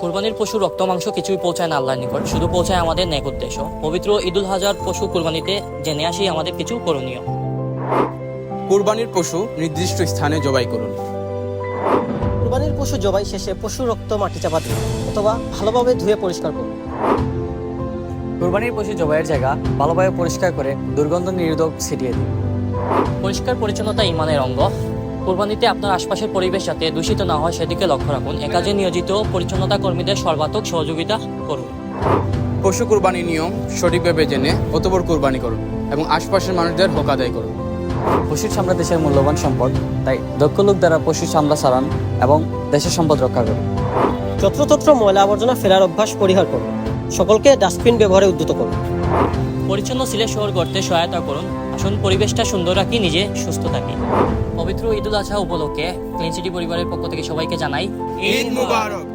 কোরবানির পশু রক্ত মাংস কিছুই পৌঁছায় না আল্লাহর নিকট। শুধু পৌঁছায় আমাদের ন্যাক উদ্দেশ্য। পবিত্র ঈদুল হাজার পশু কোরবানিতে জেনে আসি আমাদের কিছু করণীয়। কুরবানির পশু নির্দিষ্ট স্থানে জবাই করুন। কুরবানির পশু জবাই শেষে পশু রক্ত মাটি চাপা দিন অথবা ভালোভাবে ধুয়ে পরিষ্কার করুন। কোরবানির পশু জবাইয়ের জায়গা ভালোভাবে পরিষ্কার করে দুর্গন্ধ নিরোধক ছিটিয়ে দিন। পরিষ্কার পরিচ্ছন্নতা ইমানের অঙ্গ। কোরবানিতে আপনার আশপাশের পরিবেশ যাতে দূষিত না হয় সেদিকে লক্ষ্য রাখুন। এ কাজে নিয়োজিত পরিচ্ছন্নতা কর্মীদের সর্বাত্মক সহযোগিতা করুন। পশু কুরবানির নিয়ম সঠিকভাবে জেনে অতবর কুরবানি করুন এবং আশপাশের মানুষদের হক আদায় করুন। পশুর চামড়া দেশের মূল্যবান সম্পদ তাই দক্ষ লোক দ্বারা পশুর চামড়া সারান এবং দেশের সম্পদ রক্ষা করুন। যত্রতত্র ময়লা আবর্জনা ফেলার অভ্যাস পরিহার করুন। সকলকে ডাস্টবিন ব্যবহারে উদ্যত করুন। পরিচ্ছন্ন সিলেট শহর করতে সহায়তা করুন। আসুন পরিবেশটা সুন্দর রাখি, নিজে সুস্থ থাকি। পবিত্র ঈদুল আজহা উপলক্ষে ক্লিন সিটি পরিবারের পক্ষ থেকে সবাইকে জানাই ঈদ মুবারক।